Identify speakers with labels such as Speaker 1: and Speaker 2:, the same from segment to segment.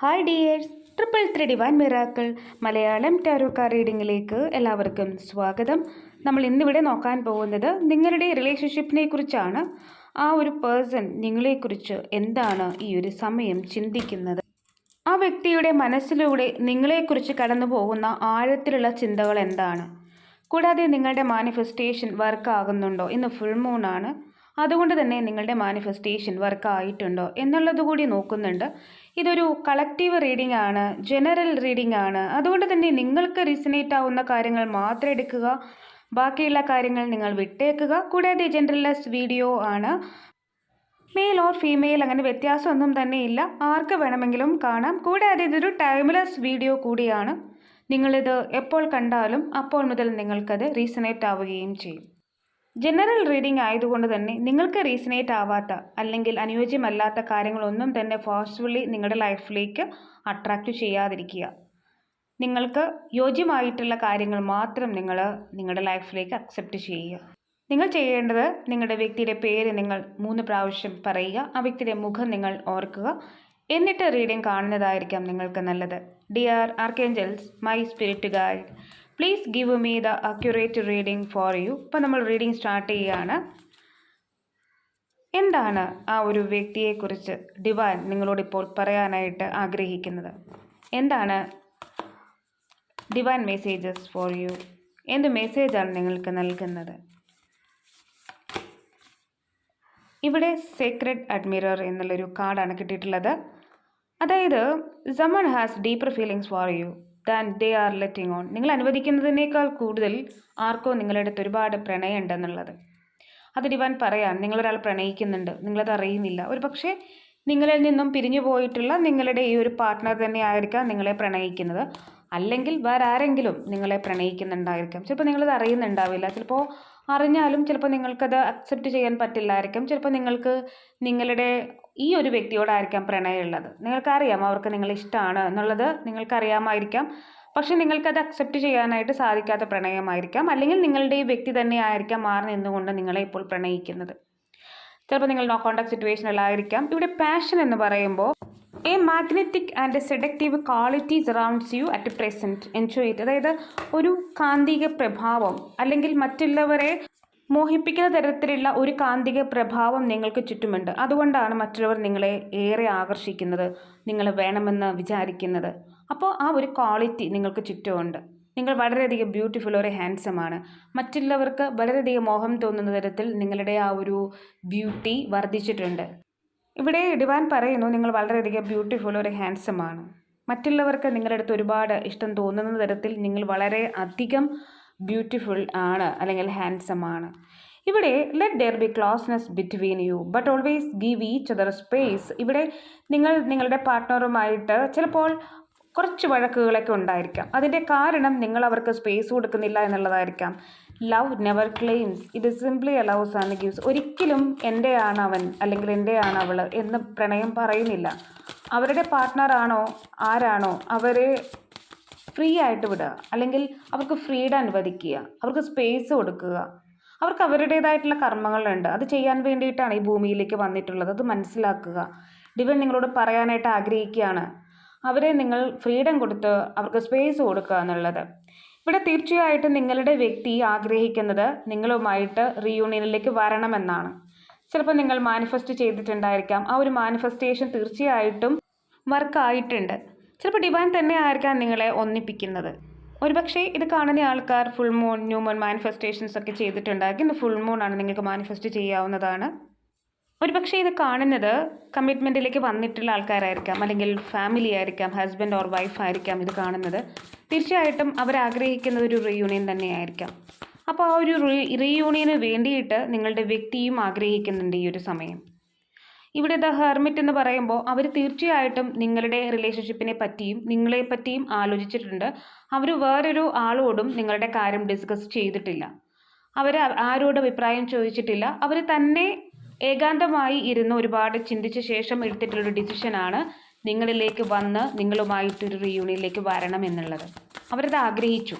Speaker 1: Hi dears triple three divine miracle Malayalam tarot card റീഡിങ്ങിലേക്ക് എല്ലാവർക്കും സ്വാഗതം. നമ്മൾ ഇന്നിവിടെ നോക്കാൻ പോകുന്നത് നിങ്ങളുടെ റിലേഷൻഷിപ്പിനെ കുറിച്ചാണ്. ആ ഒരു പേഴ്സൺ നിങ്ങളെക്കുറിച്ച് എന്താണ് ഈ ഒരു സമയം ചിന്തിക്കുന്നത്? ആ വ്യക്തിയുടെ മനസ്സിലൂടെ നിങ്ങളെക്കുറിച്ച് കടന്നു പോകുന്ന ആഴത്തിലുള്ള ചിന്തകൾ എന്താണ്? കൂടാതെ നിങ്ങളുടെ മാനിഫെസ്റ്റേഷൻ വർക്ക് ആകുന്നുണ്ടോ? ഇന്ന് ഫുൾ മൂണാണ് അതുകൊണ്ട് തന്നെ നിങ്ങളുടെ മാനിഫെസ്റ്റേഷൻ വർക്ക് ആയിട്ടുണ്ടോ എന്നുള്ളത് കൂടി നോക്കുന്നുണ്ട്. ഇതൊരു കളക്റ്റീവ് റീഡിംഗ് ആണ് ജനറൽ റീഡിംഗ് ആണ്. അതുകൊണ്ട് തന്നെ നിങ്ങൾക്ക് റിസനേറ്റ് ആവുന്ന കാര്യങ്ങൾ മാത്രം എടുക്കുക. ബാക്കിയുള്ള കാര്യങ്ങൾ നിങ്ങൾ വിട്ടേക്കുക. കൂടാതെ ജനറലസ് വീഡിയോ ആണ്. മെയിൽ ഓർ ഫീമെയിൽ അങ്ങനെ വ്യത്യാസമൊന്നും തന്നെ ഇല്ല. ആർക്ക് വേണമെങ്കിലും കാണാം. കൂടാതെ ഇതൊരു ടൈംലെസ് വീഡിയോ കൂടിയാണ്. നിങ്ങളിത് എപ്പോൾ കണ്ടാലും അപ്പോൾ മുതൽ നിങ്ങൾക്കത് റീസണേറ്റ് ആവുകയും ചെയ്യും. ജനറൽ റീഡിംഗ് ആയതുകൊണ്ട് തന്നെ നിങ്ങൾക്ക് റീസണേറ്റ് ആവാത്ത അല്ലെങ്കിൽ അനുയോജ്യമല്ലാത്ത കാര്യങ്ങളൊന്നും തന്നെ ഫോഴ്സ്ഫുള്ളി നിങ്ങളുടെ ലൈഫിലേക്ക് അട്രാക്റ്റ് ചെയ്യാതിരിക്കുക. നിങ്ങൾക്ക് യോജ്യമായിട്ടുള്ള കാര്യങ്ങൾ മാത്രം നിങ്ങൾ നിങ്ങളുടെ ലൈഫിലേക്ക് അക്സെപ്റ്റ് ചെയ്യുക. നിങ്ങൾ ചെയ്യേണ്ടത് നിങ്ങളുടെ വ്യക്തിയുടെ പേര് നിങ്ങൾ മൂന്ന് പ്രാവശ്യം പറയുക ആ വ്യക്തിയുടെ മുഖം നിങ്ങൾ ഓർക്കുക. എന്നിട്ട് റീഡിംഗ് കാണുന്നതായിരിക്കാം നിങ്ങൾക്ക് നല്ലത്. Dear archangels my spirit guide please give me the accurate reading for you ഇപ്പം നമ്മൾ റീഡിംഗ് സ്റ്റാർട്ട് ചെയ്യുകയാണ്. എന്താണ് ആ ഒരു വ്യക്തിയെക്കുറിച്ച് ഡിവാൻ നിങ്ങളോട് ഇപ്പോൾ പറയാനായിട്ട് ആഗ്രഹിക്കുന്നത്? എന്താണ് ഡിവൈൻ മെസ്സേജസ് ഫോർ യു എന്ത് മെസ്സേജാണ് നിങ്ങൾക്ക് നൽകുന്നത്? ഇവിടെ സീക്രട്ട് അഡ്മിറർ എന്നുള്ളൊരു കാർഡാണ് കിട്ടിയിട്ടുള്ളത്. അതായത് someone has deeper feelings for you than they are letting on നിങ്ങൾ അനുവദിക്കുന്നതിനേക്കാൾ കൂടുതൽ ആർക്കോ നിങ്ങളുടെ അടുത്ത് ഒരുപാട് പ്രണയം ഉണ്ടെന്നുള്ളത് അത് ഡിവാൻ പറയാൻ നിങ്ങളൊരാൾ പ്രണയിക്കുന്നുണ്ട്. നിങ്ങളത് അറിയുന്നില്ല. ഒരു പക്ഷേ നിങ്ങളിൽ നിന്നും പിരിഞ്ഞു പോയിട്ടുള്ള നിങ്ങളുടെ ഈ ഒരു പാർട്ട്ണർ തന്നെ ആയിരിക്കാം നിങ്ങളെ പ്രണയിക്കുന്നത്. അല്ലെങ്കിൽ വേറെ ആരെങ്കിലും നിങ്ങളെ പ്രണയിക്കുന്നുണ്ടായിരിക്കാം. ചിലപ്പോൾ നിങ്ങളത് അറിയുന്നുണ്ടാവില്ല. ചിലപ്പോൾ അറിഞ്ഞാലും ചിലപ്പോൾ നിങ്ങൾക്കത് അക്സെപ്റ്റ് ചെയ്യാൻ പറ്റില്ലായിരിക്കും. ചിലപ്പോൾ നിങ്ങൾക്ക് നിങ്ങളുടെ ഈ ഒരു വ്യക്തിയോടായിരിക്കാം പ്രണയമുള്ളത്. നിങ്ങൾക്കറിയാം അവർക്ക് നിങ്ങൾ ഇഷ്ടമാണ് എന്നുള്ളത്? നിങ്ങൾക്കറിയാമായിരിക്കാം. പക്ഷെ നിങ്ങൾക്കത് അക്സെപ്റ്റ് ചെയ്യാനായിട്ട് സാധിക്കാത്ത പ്രണയമായിരിക്കാം. അല്ലെങ്കിൽ നിങ്ങളുടെ ഈ വ്യക്തി തന്നെ ആയിരിക്കാം മാറി നിന്നുകൊണ്ട് നിങ്ങളെ ഇപ്പോൾ പ്രണയിക്കുന്നത്. ചിലപ്പോൾ നിങ്ങൾ നോ കോണ്ടാക്ട് സിറ്റുവേഷനിലായിരിക്കാം ഇവിടെ പാഷൻ എന്ന് പറയുമ്പോൾ a magnetic and seductive qualities around you at present enjoy it അതായത് ഒരു കാന്തിക പ്രഭാവം അല്ലെങ്കിൽ മറ്റുള്ളവരെ മോഹിപ്പിക്കുന്ന തരത്തിലുള്ള ഒരു കാന്തിക പ്രഭാവം നിങ്ങൾക്ക് ചുറ്റുമുണ്ട്. അതുകൊണ്ടാണ് മറ്റുള്ളവർ നിങ്ങളെ ഏറെ ആകർഷിക്കുന്നത്. നിങ്ങൾ വേണമെന്ന് വിചാരിക്കുന്നത്. അപ്പോൾ ആ ഒരു ക്വാളിറ്റി നിങ്ങൾക്ക് ചുറ്റുമുണ്ട്. നിങ്ങൾ വളരെയധികം ബ്യൂട്ടിഫുൾ ഒരു ഹാൻസം ആണ്. മറ്റുള്ളവർക്ക് വളരെയധികം മോഹം തോന്നുന്ന തരത്തിൽ നിങ്ങളുടെ ആ ഒരു ബ്യൂട്ടി വർദ്ധിച്ചിട്ടുണ്ട്. ഇവിടെ ഡിവാൻ പറയുന്നു നിങ്ങൾ വളരെയധികം ബ്യൂട്ടിഫുൾ ഒരു ഹാൻസം ആണ്. മറ്റുള്ളവർക്ക് നിങ്ങളുടെ അടുത്ത് ഒരുപാട് ഇഷ്ടം തോന്നുന്ന തരത്തിൽ നിങ്ങൾ വളരെ അധികം ബ്യൂട്ടിഫുൾ ആണ് അല്ലെങ്കിൽ ഹാൻസം ആണ്. ഇവിടെ let there be closeness between you but always give each other space ഇവിടെ നിങ്ങൾ നിങ്ങളുടെ പാർട്ട്ണറുമായിട്ട് ചിലപ്പോൾ കുറച്ച് വഴക്കുകളൊക്കെ ഉണ്ടായിരിക്കാം. അതിന്റെ കാരണം നിങ്ങൾ അവർക്ക് സ്പേസ് കൊടുക്കുന്നില്ല എന്നുള്ളതായിരിക്കാം. Love never claims it simply allows and gives ഒരിക്കലും എന്റെയാണ് അവൻ അല്ലെങ്കിൽ എന്റെയാണ് അവൾ എന്ന് പ്രണയം പറയുന്നില്ല. അവരുടെ പാർട്ട്ണറാണോ ആരാണോ? അവരെ ഫ്രീ ആയിട്ട് വിടുക. അല്ലെങ്കിൽ അവർക്ക് ഫ്രീഡം അനുവദിക്കുക. അവർക്ക് സ്പേസ് കൊടുക്കുക. അവർക്ക് അവരുടേതായിട്ടുള്ള കർമ്മങ്ങളുണ്ട്. അത് ചെയ്യാൻ വേണ്ടിയിട്ടാണ് ഈ ഭൂമിയിലേക്ക് വന്നിട്ടുള്ളത്. അത് മനസ്സിലാക്കുക. ഡിവൻ നിങ്ങളോട് പറയാനായിട്ട് ആഗ്രഹിക്കുകയാണ്. അവരെ നിങ്ങൾ ഫ്രീഡം കൊടുത്ത് അവർക്ക് സ്പേസ് കൊടുക്കുക എന്നുള്ളത്. ഇവിടെ തീർച്ചയായിട്ടും നിങ്ങളുടെ വ്യക്തി ആഗ്രഹിക്കുന്നത് നിങ്ങളുമായിട്ട് റീയൂണിയനിലേക്ക് വരണമെന്നാണ്. ചിലപ്പോൾ നിങ്ങൾ മാനിഫെസ്റ്റ് ചെയ്തിട്ടുണ്ടായിരിക്കാം. ആ ഒരു മാനിഫെസ്റ്റേഷൻ തീർച്ചയായിട്ടും വർക്കായിട്ടുണ്ട് ചിലപ്പോൾ ഡിവൈൻ തന്നെ ആയിരിക്കാം നിങ്ങളെ ഒന്നിപ്പിക്കുന്നത്. ഒരുപക്ഷേ ഇത് കാണുന്ന ആൾക്കാർ full moon new moon manifestations ഒക്കെ ചെയ്തിട്ടുണ്ടായിരിക്കും. ഫുൾ മൂൺ ആണ് നിങ്ങൾക്ക് മാനിഫെസ്റ്റ് ചെയ്യാവുന്നതാണ്. ഒരുപക്ഷെ ഇത് കാണുന്നത് കമ്മിറ്റ്മെന്റിലേക്ക് വന്നിട്ടുള്ള ആൾക്കാരായിരിക്കാം അല്ലെങ്കിൽ ഫാമിലി ആയിരിക്കാം ഹസ്ബൻഡ് ഓർ വൈഫ് ആയിരിക്കാം ഇത് കാണുന്നത്. തീർച്ചയായിട്ടും അവർ ആഗ്രഹിക്കുന്നത് ഒരു റീയൂണിയൻ തന്നെയായിരിക്കാം. അപ്പോൾ ആ ഒരു റീ റീയൂണിയന് വേണ്ടിയിട്ട് നിങ്ങളുടെ വ്യക്തിയും ആഗ്രഹിക്കുന്നുണ്ട് ഈ ഒരു സമയം. ഇവിടെ ദ ഹെർമിറ്റ് എന്ന് പറയുമ്പോൾ അവർ തീർച്ചയായിട്ടും നിങ്ങളുടെ റിലേഷൻഷിപ്പിനെ പറ്റിയും നിങ്ങളെ പറ്റിയും ആലോചിച്ചിട്ടുണ്ട്. അവർ വേറൊരു ആളോടും നിങ്ങളുടെ കാര്യം ഡിസ്കസ് ചെയ്തിട്ടില്ല. അവർ ആരോടും അഭിപ്രായം ചോദിച്ചിട്ടില്ല. അവർ തന്നെ ഏകാന്തമായി ഇരുന്ന് ഒരുപാട് ചിന്തിച്ച ശേഷം എടുത്തിട്ടുള്ളൊരു ഡിസിഷനാണ് നിങ്ങളിലേക്ക് വന്ന് നിങ്ങളുമായിട്ടൊരു റീയൂണിയനിലേക്ക് വരണം എന്നുള്ളത്. അവരത് ആഗ്രഹിച്ചു.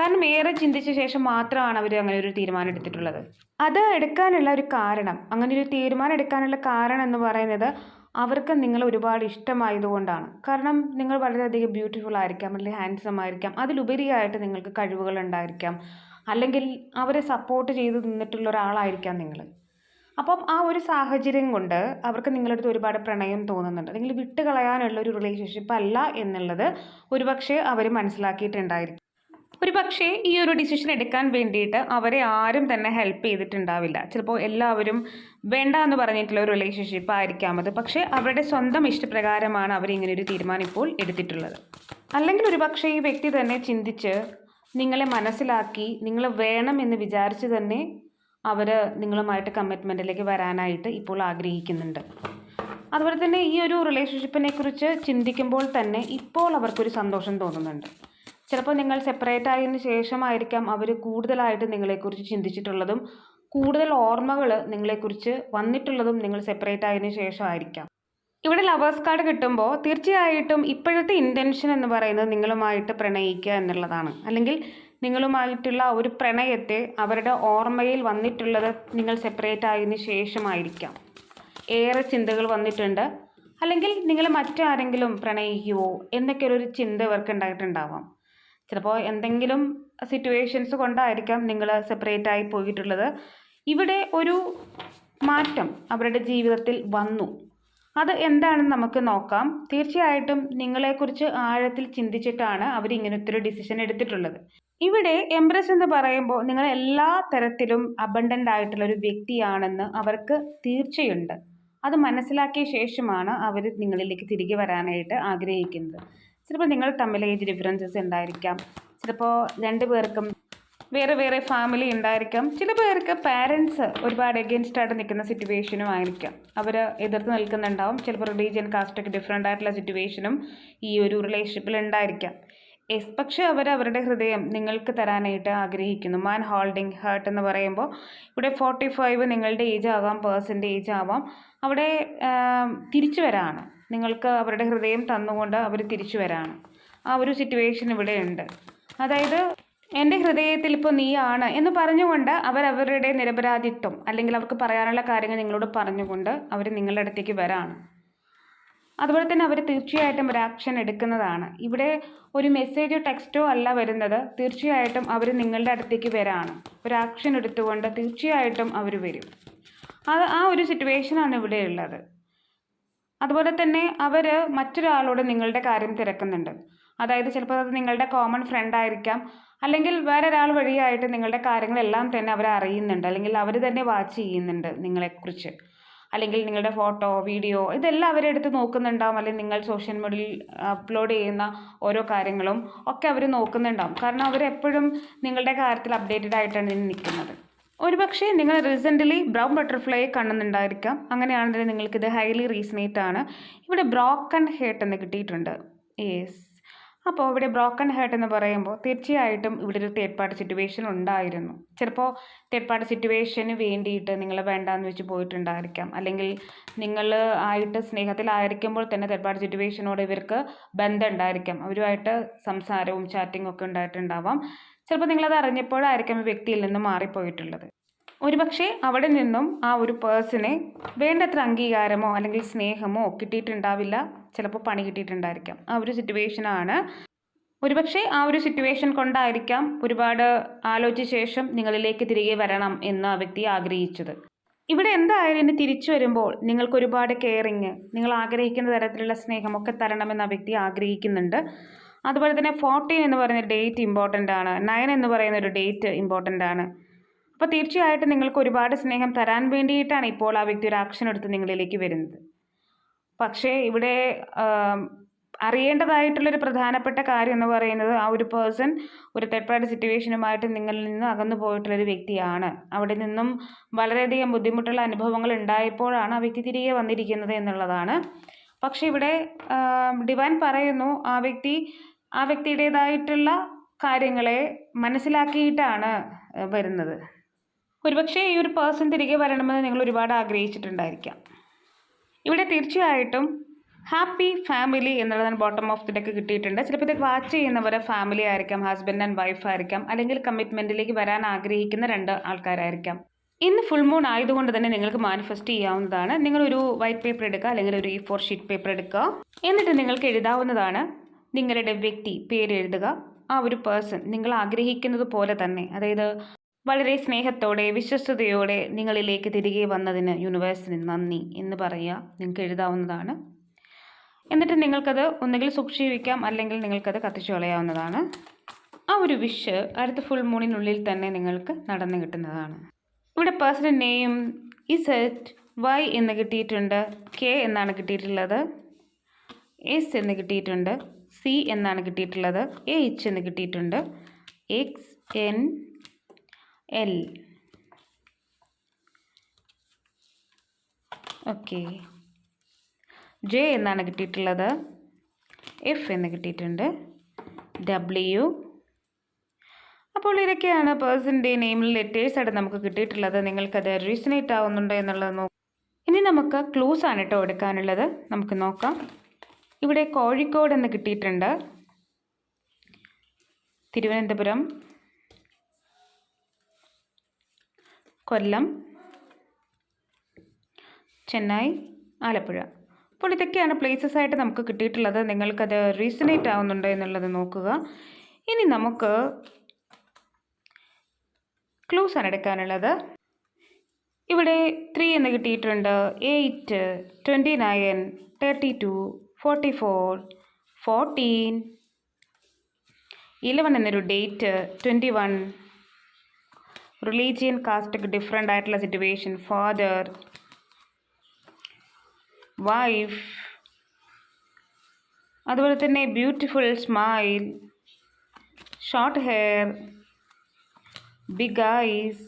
Speaker 1: കാരണം ഏറെ ചിന്തിച്ച ശേഷം മാത്രമാണ് അവർ അങ്ങനെ ഒരു തീരുമാനം എടുത്തിട്ടുള്ളത്. അത് എടുക്കാനുള്ള ഒരു കാരണം അങ്ങനെ ഒരു തീരുമാനം എടുക്കാനുള്ള കാരണം എന്ന് പറയുന്നത് അവർക്ക് നിങ്ങൾ ഒരുപാട് ഇഷ്ടമായതുകൊണ്ടാണ്. കാരണം നിങ്ങൾ വളരെയധികം ബ്യൂട്ടിഫുൾ ആയിരിക്കാം അല്ലെങ്കിൽ ഹാൻഡ്സം ആയിരിക്കാം അതിലുപരിയായിട്ട് നിങ്ങൾക്ക് കഴിവുകൾ ഉണ്ടായിരിക്കാം അല്ലെങ്കിൽ അവരെ സപ്പോർട്ട് ചെയ്ത് നിന്നിട്ടുള്ള ഒരാളായിരിക്കാം നിങ്ങൾ അപ്പം ആ ഒരു സാഹചര്യം കൊണ്ട് അവർക്ക് നിങ്ങളുടെ അടുത്ത് ഒരുപാട് പ്രണയം തോന്നുന്നുണ്ട്. അല്ലെങ്കിൽ വിട്ട് കളയാനുള്ള ഒരു റിലേഷൻഷിപ്പ് അല്ല എന്നുള്ളത് ഒരുപക്ഷെ അവർ മനസ്സിലാക്കിയിട്ടുണ്ടായിരിക്കും. ഒരു പക്ഷേ ഈ ഒരു ഡിസിഷൻ എടുക്കാൻ വേണ്ടിയിട്ട് അവരെ ആരും തന്നെ ഹെൽപ്പ് ചെയ്തിട്ടുണ്ടാവില്ല. ചിലപ്പോൾ എല്ലാവരും വേണ്ട എന്ന് പറഞ്ഞിട്ടുള്ള ഒരു റിലേഷൻഷിപ്പ് ആയിരിക്കാം അത്. പക്ഷേ അവരുടെ സ്വന്തം ഇഷ്ടപ്രകാരമാണ് അവർ ഇങ്ങനെ ഒരു തീരുമാനം ഇപ്പോൾ എടുത്തിട്ടുള്ളത്. അല്ലെങ്കിൽ ഒരു പക്ഷേ ഈ വ്യക്തി തന്നെ ചിന്തിച്ച് നിങ്ങളെ മനസ്സിലാക്കി നിങ്ങൾ വേണം എന്ന് വിചാരിച്ച് തന്നെ അവർ നിങ്ങളുമായിട്ട് കമ്മിറ്റ്മെന്റിലേക്ക് വരാനായിട്ട് ഇപ്പോൾ ആഗ്രഹിക്കുന്നുണ്ട്. അതുപോലെ തന്നെ ഈ ഒരു റിലേഷൻഷിപ്പിനെ കുറിച്ച് ചിന്തിക്കുമ്പോൾ തന്നെ ഇപ്പോൾ അവർക്കൊരു സന്തോഷം തോന്നുന്നുണ്ട്. ചിലപ്പോൾ നിങ്ങൾ സെപ്പറേറ്റ് ആയതിനു ശേഷമായിരിക്കാം അവർ കൂടുതലായിട്ട് നിങ്ങളെക്കുറിച്ച് ചിന്തിച്ചിട്ടുള്ളതും കൂടുതൽ ഓർമ്മകൾ നിങ്ങളെക്കുറിച്ച് വന്നിട്ടുള്ളതും നിങ്ങൾ സെപ്പറേറ്റ് ആയതിനു ശേഷമായിരിക്കാം. ഇവിടെ ലവേഴ്സ് കാർഡ് കിട്ടുമ്പോൾ തീർച്ചയായിട്ടും ഇപ്പോഴത്തെ ഇന്റൻഷൻ എന്ന് പറയുന്നത് നിങ്ങളുമായിട്ട് പ്രണയിക്കുക എന്നുള്ളതാണ്. അല്ലെങ്കിൽ നിങ്ങളുമായിട്ടുള്ള ഒരു പ്രണയത്തെ അവരുടെ ഓർമ്മയിൽ വന്നിട്ടുള്ളത് നിങ്ങൾ സെപ്പറേറ്റ് ആയതിനു ശേഷമായിരിക്കാം. ഏറെ ചിന്തകൾ വന്നിട്ടുണ്ട്. അല്ലെങ്കിൽ നിങ്ങൾ മറ്റാരെങ്കിലും പ്രണയിക്കുവോ? എന്നൊക്കെ ഒരു ചിന്ത ഇവർക്ക് ഉണ്ടായിട്ടുണ്ടാവാം. ചിലപ്പോൾ എന്തെങ്കിലും സിറ്റുവേഷൻസ് കൊണ്ടായിരിക്കാം നിങ്ങൾ സെപ്പറേറ്റ് ആയി പോയിട്ടുള്ളത്. ഇവിടെ ഒരു മാറ്റം അവരുടെ ജീവിതത്തിൽ വന്നു. അത് എന്താണെന്ന് നമുക്ക് നോക്കാം. തീർച്ചയായിട്ടും നിങ്ങളെക്കുറിച്ച് ആഴത്തിൽ ചിന്തിച്ചിട്ടാണ് അവർ ഇങ്ങനത്തെ ഒരു ഡിസിഷൻ എടുത്തിട്ടുള്ളത്. ഇവിടെ എംപ്രസ് എന്ന് പറയുമ്പോൾ നിങ്ങൾ എല്ലാ തരത്തിലും അബണ്ടന്റ് ആയിട്ടുള്ള ഒരു വ്യക്തിയാണെന്ന് അവർക്ക് തീർച്ചയുണ്ട്. അത് മനസ്സിലാക്കിയ ശേഷമാണ് അവർ നിങ്ങളിലേക്ക് തിരികെ വരാനായിട്ട് ആഗ്രഹിക്കുന്നത്. ചിലപ്പോൾ നിങ്ങൾ തമ്മിൽ ഏജ് ഡിഫറൻസസ് ഉണ്ടായിരിക്കാം. ചിലപ്പോൾ രണ്ട് പേർക്കും വേറെ വേറെ ഫാമിലി ഉണ്ടായിരിക്കാം. ചില പേർക്ക് പാരൻസ് ഒരുപാട് എഗെയിൻസ്റ്റ് ആയിട്ട് നിൽക്കുന്ന സിറ്റുവേഷനും ആയിരിക്കാം. അവർ എതിർത്ത് നിൽക്കുന്നുണ്ടാവും. ചിലപ്പോൾ റിലീജിയൻ കാസ്റ്റൊക്കെ ഡിഫറെന്റ് ആയിട്ടുള്ള സിറ്റുവേഷനും ഈ ഒരു റിലേഷൻഷിപ്പിൽ ഉണ്ടായിരിക്കാം. എസ് പക്ഷേ അവർ അവരുടെ ഹൃദയം നിങ്ങൾക്ക് തരാനായിട്ട് ആഗ്രഹിക്കുന്നു. മാൻ ഹോൾഡിംഗ് ഹാർട്ട് എന്ന് പറയുമ്പോൾ ഇവിടെ ഫോർട്ടി ഫൈവ് നിങ്ങളുടെ ഏജ് ആവാം പേഴ്സന്റെ ഏജ് ആവാം. അവിടെ തിരിച്ചു വരാണ് നിങ്ങൾക്ക് അവരുടെ ഹൃദയം തന്നുകൊണ്ട് അവർ തിരിച്ചു വരാണ് ആ ഒരു സിറ്റുവേഷൻ ഇവിടെ ഉണ്ട് അതായത് എന്റെ ഹൃദയത്തിൽ ഇപ്പോൾ നീയാണ് എന്ന് പറഞ്ഞുകൊണ്ട് അവർ അവരുടെ നിരപരാധിത്വം അല്ലെങ്കിൽ അവർക്ക് പറയാനുള്ള കാര്യങ്ങൾ നിങ്ങളോട് പറഞ്ഞുകൊണ്ട് അവർ നിങ്ങളുടെ അടുത്തേക്ക് വരാണ്. അതുപോലെ തന്നെ അവർ തീർച്ചയായിട്ടും ഒരു ആക്ഷൻ എടുക്കുന്നതാണ്. ഇവിടെ ഒരു മെസ്സേജോ ടെക്സ്റ്റോ അല്ല വരുന്നത്. തീർച്ചയായിട്ടും അവർ നിങ്ങളുടെ അടുത്തേക്ക് വരാണ്. ഒരു ആക്ഷൻ എടുത്തുകൊണ്ട് തീർച്ചയായിട്ടും അവർ വരും. അത് ആ ഒരു സിറ്റുവേഷനാണ് ഇവിടെ ഉള്ളത്. അതുപോലെ തന്നെ അവർ മറ്റൊരാളോട് നിങ്ങളുടെ കാര്യം തിരക്കുന്നുണ്ട്. അതായത് ചിലപ്പോൾ അത് നിങ്ങളുടെ കോമൺ ഫ്രണ്ട് ആയിരിക്കാം. അല്ലെങ്കിൽ വേറെ ഒരാൾ വഴിയായിട്ട് നിങ്ങളുടെ കാര്യങ്ങളെല്ലാം തന്നെ അവർ അറിയുന്നുണ്ട് അല്ലെങ്കിൽ അവർ തന്നെ വാച്ച് ചെയ്യുന്നുണ്ട് നിങ്ങളെക്കുറിച്ച്. അല്ലെങ്കിൽ നിങ്ങളുടെ ഫോട്ടോ വീഡിയോ ഇതെല്ലാം അവരെടുത്ത് നോക്കുന്നുണ്ടാവും. അല്ലെങ്കിൽ നിങ്ങൾ സോഷ്യൽ മീഡിയയിൽ അപ്ലോഡ് ചെയ്യുന്ന ഓരോ കാര്യങ്ങളും ഒക്കെ അവർ നോക്കുന്നുണ്ടാവും. കാരണം അവരെപ്പോഴും നിങ്ങളുടെ കാര്യത്തിൽ അപ്ഡേറ്റഡ് ആയിട്ടാണ് നിൽക്കുന്നത്. ഒരുപക്ഷെ നിങ്ങൾ റീസെന്റ്ലി ബ്രൗൺ ബട്ടർഫ്ലൈ കാണുന്നുണ്ടായിരിക്കാം. അങ്ങനെയാണെങ്കിൽ നിങ്ങൾക്കിത് ഹൈലി റീസണേറ്റ് ആണ്. ഇവിടെ ബ്രോക്കൺ ഹേട്ട് എന്ന് കിട്ടിയിട്ടുണ്ട്. യെസ് അപ്പോൾ ഇവിടെ ബ്രോക്കൺ ഹേർട്ട് എന്ന് പറയുമ്പോൾ തീർച്ചയായിട്ടും ഇവിടെ ഒരു തേർഡ് പാർട്ടി സിറ്റുവേഷൻ ഉണ്ടായിരുന്നു. ചിലപ്പോൾ തേർഡ് പാർട്ടി സിറ്റുവേഷന് വേണ്ടിയിട്ട് നിങ്ങൾ വേണ്ടാന്ന് വെച്ച് പോയിട്ടുണ്ടായിരിക്കാം. അല്ലെങ്കിൽ നിങ്ങൾ ആയിട്ട് സ്നേഹത്തിലായിരിക്കുമ്പോൾ തന്നെ തേർഡ് പാർട്ടി സിറ്റുവേഷനോട് ഇവർക്ക് ബന്ധം ഉണ്ടായിരിക്കാം അവരുമായിട്ട് സംസാരവും ചാറ്റിങ്ങും ഒക്കെ ഉണ്ടായിട്ടുണ്ടാവാം. ചിലപ്പോൾ നിങ്ങളത് അറിഞ്ഞപ്പോഴായിരിക്കും ഈ വ്യക്തിയിൽ നിന്ന് മാറിപ്പോയിട്ടുള്ളത്. ഒരുപക്ഷെ അവിടെ നിന്നും ആ ഒരു പേഴ്സണെ വേണ്ടത്ര അംഗീകാരമോ അല്ലെങ്കിൽ സ്നേഹമോ കിട്ടിയിട്ടുണ്ടാവില്ല. ചിലപ്പോൾ പണി കിട്ടിയിട്ടുണ്ടായിരിക്കാം. ആ ഒരു സിറ്റുവേഷനാണ് ഒരുപക്ഷെ ആ ഒരു സിറ്റുവേഷൻ കൊണ്ടായിരിക്കാം ഒരുപാട് ആലോചിച്ച ശേഷം നിങ്ങളിലേക്ക് തിരികെ വരണം എന്ന് ആ വ്യക്തി ആഗ്രഹിച്ചത്. ഇവിടെ എന്തായാലും ഇനി തിരിച്ചു വരുമ്പോൾ നിങ്ങൾക്ക് ഒരുപാട് കെയറിങ് നിങ്ങൾ ആഗ്രഹിക്കുന്ന തരത്തിലുള്ള സ്നേഹമൊക്കെ തരണമെന്ന് ആ വ്യക്തി ആഗ്രഹിക്കുന്നുണ്ട്. അതുപോലെ തന്നെ ഫോർട്ടീൻ എന്ന് പറയുന്ന ഡേറ്റ് ഇമ്പോർട്ടന്റ് ആണ്. നയൻ എന്ന് പറയുന്ന ഒരു ഡേറ്റ് ഇമ്പോർട്ടന്റ് ആണ്. അപ്പോൾ തീർച്ചയായിട്ടും നിങ്ങൾക്ക് ഒരുപാട് സ്നേഹം തരാൻ വേണ്ടിയിട്ടാണ് ഇപ്പോൾ ആ വ്യക്തി ഒരു ആക്ഷൻ എടുത്ത് നിങ്ങളിലേക്ക് വരുന്നത്. പക്ഷേ ഇവിടെ അറിയേണ്ടതായിട്ടുള്ളൊരു പ്രധാനപ്പെട്ട കാര്യം എന്ന് പറയുന്നത് ആ ഒരു പേഴ്സൺ ഒരു തേർഡ് പാർട്ടി സിറ്റുവേഷനുമായിട്ട് നിങ്ങളിൽ നിന്ന് അകന്നു പോയിട്ടുള്ളൊരു വ്യക്തിയാണ്. അവിടെ നിന്നും വളരെയധികം ബുദ്ധിമുട്ടുള്ള അനുഭവങ്ങൾ ഉണ്ടായപ്പോഴാണ് ആ വ്യക്തി തിരികെ വന്നിരിക്കുന്നത് എന്നുള്ളതാണ്. പക്ഷേ ഇവിടെ ഡിവാൻ പറയുന്നു ആ വ്യക്തി ആ വ്യക്തിയുടേതായിട്ടുള്ള കാര്യങ്ങളെ മനസ്സിലാക്കിയിട്ടാണ് വരുന്നത്. ഒരുപക്ഷെ ഈ ഒരു പേഴ്സൺ തിരികെ വരണമെന്ന് നിങ്ങൾ ഒരുപാട് ആഗ്രഹിച്ചിട്ടുണ്ടായിരിക്കാം. ഇവിടെ തീർച്ചയായിട്ടും ഹാപ്പി ഫാമിലി എന്നുള്ളതാണ് ബോട്ടം ഓഫ് ദി ഡെക്ക് കിട്ടിയിട്ടുണ്ട്. ചിലപ്പോൾ ഇത് വാച്ച് ചെയ്യുന്നവരെ ഫാമിലി ആയിരിക്കാം ഹസ്ബൻഡ് ആൻഡ് വൈഫ് ആയിരിക്കാം അല്ലെങ്കിൽ കമ്മിറ്റ്മെന്റിലേക്ക് വരാൻ ആഗ്രഹിക്കുന്ന രണ്ട് ആൾക്കാരായിരിക്കാം. ഇന്ന് ഫുൾ മൂൺ ആയതുകൊണ്ട് തന്നെ നിങ്ങൾക്ക് മാനിഫെസ്റ്റ് ചെയ്യാവുന്നതാണ്. നിങ്ങളൊരു വൈറ്റ് പേപ്പർ എടുക്കുക അല്ലെങ്കിൽ ഒരു ഇ ഫോർ ഷീറ്റ് പേപ്പർ എടുക്കുക. എന്നിട്ട് നിങ്ങൾക്ക് എഴുതാവുന്നതാണ് നിങ്ങളുടെ വ്യക്തി പേര് എഴുതുക. ആ ഒരു പേഴ്സൺ നിങ്ങൾ ആഗ്രഹിക്കുന്നത് പോലെ തന്നെ. അതായത് വളരെ സ്നേഹത്തോടെ വിശ്വസ്തയോടെ നിങ്ങളിലേക്ക് തിരികെ വന്നതിന് യൂണിവേഴ്സിന് നന്ദി എന്ന് പറയുക നിങ്ങൾക്ക് എഴുതാവുന്നതാണ്. എന്നിട്ട് നിങ്ങൾക്കത് ഒന്നുകിൽ സൂക്ഷിക്കാം അല്ലെങ്കിൽ നിങ്ങൾക്കത് കത്തിച്ചു കളയാവുന്നതാണ്. ആ ഒരു വിഷ് അടുത്ത ഫുൾ മൂണിനുള്ളിൽ തന്നെ നിങ്ങൾക്ക് നടന്നു കിട്ടുന്നതാണ്. ഇവിടെ പേഴ്സണൽ നെയിം ഇസെറ്റ് വൈ എന്ന് കിട്ടിയിട്ടുണ്ട് കെ എന്നാണ് കിട്ടിയിട്ടുള്ളത് എസ് എന്ന് കിട്ടിയിട്ടുണ്ട് സി എന്നാണ് കിട്ടിയിട്ടുള്ളത് എ എച്ച് എന്ന് കിട്ടിയിട്ടുണ്ട് X N L okay J എന്നാണ് കിട്ടിയിട്ടുള്ളത്. എഫ് എന്ന് കിട്ടിയിട്ടുണ്ട്. ഡബ്ല്യു അപ്പോൾ ഇതൊക്കെയാണ് പേഴ്സന്റെ നെയിമിൽ ലെറ്റേഴ്സായിട്ട് നമുക്ക് കിട്ടിയിട്ടുള്ളത്. നിങ്ങൾക്കത് റീസണേറ്റ് ആവുന്നുണ്ടോ എന്നുള്ളത് നോക്കാം. ഇനി നമുക്ക് ക്ലൂസ് ആണ് കേട്ടോ എടുക്കാനുള്ളത്. നമുക്ക് നോക്കാം. ഇവിടെ കോഴിക്കോട് എന്ന് കിട്ടിയിട്ടുണ്ട്. തിരുവനന്തപുരം. കൊല്ലം ചെന്നൈ ആലപ്പുഴ. അപ്പോൾ ഇതൊക്കെയാണ് പ്ലേസസ് ആയിട്ട് നമുക്ക് കിട്ടിയിട്ടുള്ളത്. നിങ്ങൾക്കത് റീസണേറ്റ് ആവുന്നുണ്ടോ എന്നുള്ളത് നോക്കുക. ഇനി നമുക്ക് ക്ലൂസ് ആണ് എടുക്കാനുള്ളത്. ഇവിടെ ത്രീ എന്ന് കിട്ടിയിട്ടുണ്ട്. Eight twenty nine thirty two forty four fourteen eleven എന്നൊരു date twenty one religion caste different ആയിട്ടുള്ള സിറ്റുവേഷൻ ഫാദർ വൈഫ് അതുപോലെ തന്നെ beautiful smile short hair big eyes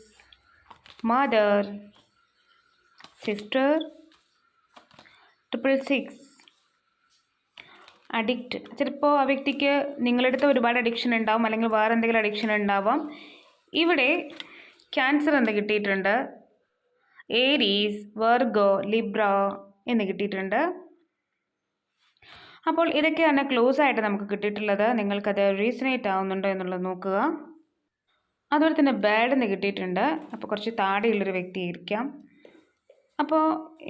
Speaker 1: mother sister triple six addict ചിലപ്പോൾ ആ വ്യക്തിക്ക് നിങ്ങളെടുത്ത് ഒരുപാട് അഡിക്ഷൻ ഉണ്ടാവും അല്ലെങ്കിൽ വേറെ എന്തെങ്കിലും അഡിക്ഷൻ ഉണ്ടാവാം. ഇവിടെ ക്യാൻസർ എന്ന് കിട്ടിയിട്ടുണ്ട്. ഏരീസ് വെർഗോ ലിബ്ര എന്ന് കിട്ടിയിട്ടുണ്ട്. അപ്പോൾ ഇതൊക്കെയാണ് ക്ലോസ് ആയിട്ട് നമുക്ക് കിട്ടിയിട്ടുള്ളത്. നിങ്ങൾക്കത് റീസണേറ്റ് ആവുന്നുണ്ടോ എന്നുള്ളത് നോക്കുക. അതുപോലെ തന്നെ ബാഡ് എന്ന് കിട്ടിയിട്ടുണ്ട്. അപ്പോൾ കുറച്ച് താടിയുള്ളൊരു വ്യക്തിയായിരിക്കാം അപ്പോൾ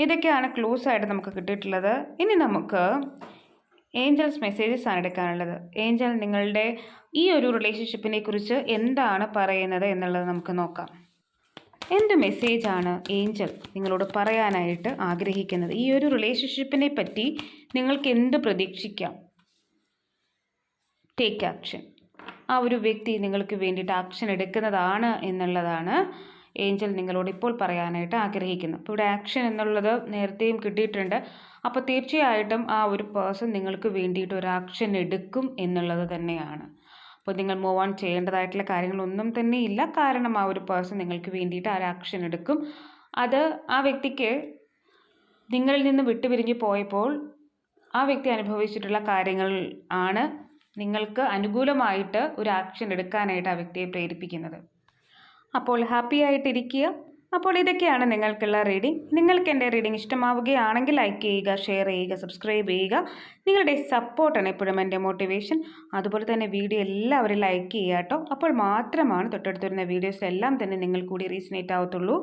Speaker 1: ഇതൊക്കെയാണ് ക്ലോസ് ആയിട്ട് നമുക്ക് കിട്ടിയിട്ടുള്ളത്. ഇനി നമുക്ക് ഏഞ്ചൽസ് മെസ്സേജസ് ആണ് എടുക്കാനുള്ളത്. ഏഞ്ചൽ നിങ്ങളുടെ ഈ ഒരു റിലേഷൻഷിപ്പിനെ കുറിച്ച് എന്താണ് പറയുന്നത് എന്നുള്ളത് നമുക്ക് നോക്കാം. എന്ത് മെസ്സേജാണ് ഏഞ്ചൽ നിങ്ങളോട് പറയാനായിട്ട് ആഗ്രഹിക്കുന്നത്. ഈ ഒരു റിലേഷൻഷിപ്പിനെ പറ്റി നിങ്ങൾക്ക് എന്ത് പ്രതീക്ഷിക്കാം? ടേക്ക് ആക്ഷൻ ആ ഒരു വ്യക്തി നിങ്ങൾക്ക് വേണ്ടിയിട്ട് ആക്ഷൻ എടുക്കുന്നതാണ് എന്നുള്ളതാണ് ഏഞ്ചൽ നിങ്ങളോട് ഇപ്പോൾ പറയാനായിട്ട് ആഗ്രഹിക്കുന്നത്. അപ്പോൾ ഇവിടെ ആക്ഷൻ എന്നുള്ളത് നേരത്തെയും കിട്ടിയിട്ടുണ്ട്. അപ്പോൾ തീർച്ചയായിട്ടും ആ ഒരു പേഴ്സൺ നിങ്ങൾക്ക് വേണ്ടിയിട്ട് ഒരു ആക്ഷൻ എടുക്കും എന്നുള്ളത് തന്നെയാണ്. അപ്പോൾ നിങ്ങൾ മൂവ് ഓൺ ചെയ്യേണ്ടതായിട്ടുള്ള കാര്യങ്ങളൊന്നും തന്നെ ഇല്ല. കാരണം ആ ഒരു പേഴ്സൺ നിങ്ങൾക്ക് വേണ്ടിയിട്ട് ആ ആക്ഷൻ എടുക്കും. അത് ആ വ്യക്തിക്ക് നിങ്ങളിൽ നിന്ന് വിട്ടുപിരിഞ്ഞ് പോയപ്പോൾ ആ വ്യക്തി അനുഭവിച്ചിട്ടുള്ള കാര്യങ്ങൾ ആണ് നിങ്ങൾക്ക് അനുകൂലമായിട്ട് ഒരു ആക്ഷൻ എടുക്കാനായിട്ട് ആ വ്യക്തിയെ പ്രേരിപ്പിക്കുന്നത്. അപ്പോൾ ഹാപ്പി ആയിട്ടിരിക്കുക. അപ്പോൾ ഇതൊക്കെയാണ് നിങ്ങൾക്കുള്ള റീഡിംഗ് നിങ്ങൾക്ക് എന്റെ റീഡിംഗ് ഇഷ്ടമാവുകയാണെങ്കിൽ ലൈക്ക് ചെയ്യുക ഷെയർ ചെയ്യുക സബ്സ്ക്രൈബ് ചെയ്യുക. നിങ്ങളുടെ സപ്പോർട്ടാണ് എപ്പോഴും എന്റെ മോട്ടിവേഷൻ അതുപോലെ തന്നെ വീഡിയോ എല്ലാവരും ലൈക്ക് ചെയ്യുക കേട്ടോ. അപ്പോൾ മാത്രമാണ് തൊട്ടടുത്ത് വരുന്ന വീഡിയോസ് എല്ലാം തന്നെ നിങ്ങൾ കൂടി റീസണേറ്റ് ആവത്തുള്ളൂ.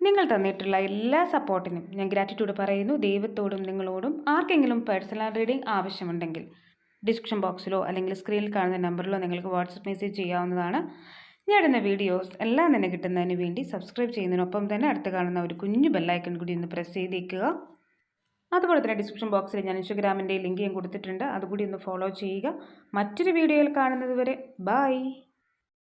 Speaker 1: നിങ്ങൾ തന്നിട്ടുള്ള എല്ലാ സപ്പോർട്ടിനും ഞാൻ ഗ്രാറ്റിറ്റ്യൂഡ് പറയുന്നു. ദൈവത്തോടും നിങ്ങളോടും ആർക്കെങ്കിലും പേഴ്സണൽ റീഡിംഗ് ആവശ്യമുണ്ടെങ്കിൽ ഡിസ്ക്രിപ്ഷൻ ബോക്സിലോ അല്ലെങ്കിൽ സ്ക്രീനിൽ കാണുന്ന നമ്പറിലോ നിങ്ങൾക്ക് വാട്സപ്പ് മെസ്സേജ് ചെയ്യാവുന്നതാണ്. ഞാൻ വീഡിയോസ് എല്ലാം തന്നെ കിട്ടുന്നതിന് വേണ്ടി സബ്സ്ക്രൈബ് ചെയ്യുന്നതിനൊപ്പം തന്നെ അടുത്ത് കാണുന്ന ഒരു കുഞ്ഞു ബെല്ലൈക്കൺ കൂടി ഒന്ന് പ്രസ് ചെയ്തേക്കുക. അതുപോലെ തന്നെ ഡിസ്ക്രിപ്ഷൻ ബോക്സിൽ ഞാൻ ഇൻസ്റ്റഗ്രാമിന്റെ ലിങ്ക് ഞാൻ കൊടുത്തിട്ടുണ്ട്. അതുകൂടി ഒന്ന് ഫോളോ ചെയ്യുക. മറ്റൊരു വീഡിയോയിൽ കാണുന്നത് വരെ ബായ്